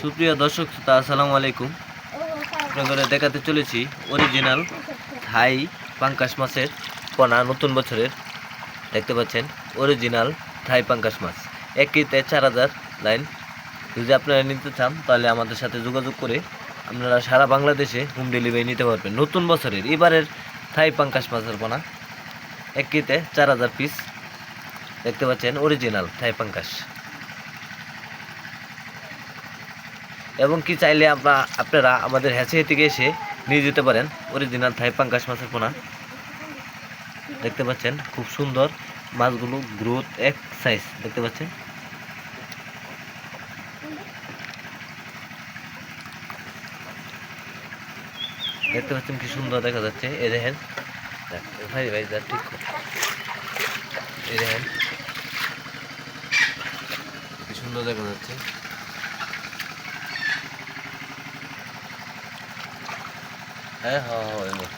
সুপ্রিয় দর্শক, শ্রোতা, আসসালামু আলাইকুম। আপনাদের দেখাতে চলেছি অরিজিনাল থাই পাঙ্কাশ মাছের পোনা, নতুন বছরের, দেখতে পাচ্ছেন অরিজিনাল থাই পাঙ্কাশ মাছ। এক কেজিতে চার হাজার লাইন। যদি আপনারা নিতে চান, তাহলে আমাদের সাথে যোগাযোগ করে আপনারা সারা বাংলাদেশে হোম ডেলিভারি নিতে পারবেন। নতুন বছরের, এবারের থাই পাঙ্কাশ মাছের পোনা। এক কেজিতে চার হাজার পিস দেখতে পাচ্ছেন অরিজিনাল থাই পাঙ্কাশ। এবং কি চাইলে আমরা আপনারা আমাদের হ্যাচে থেকে এসে নিয়ে যেতে পারেন। অরিজিনাল থাই পাঙ্কাশ মাছের পোনা। দেখতে পাচ্ছেন খুব সুন্দর মাছগুলো গ্রোথ এক সাইজ দেখতে পাচ্ছেন? দেখতে পাচ্ছেন কি সুন্দর দেখা যাচ্ছে। এই দেখেন ভাই ভাই দেখ, ঠিক। এই দেখেন কি সুন্দর দেখা যাচ্ছে। 哎，好好好，再。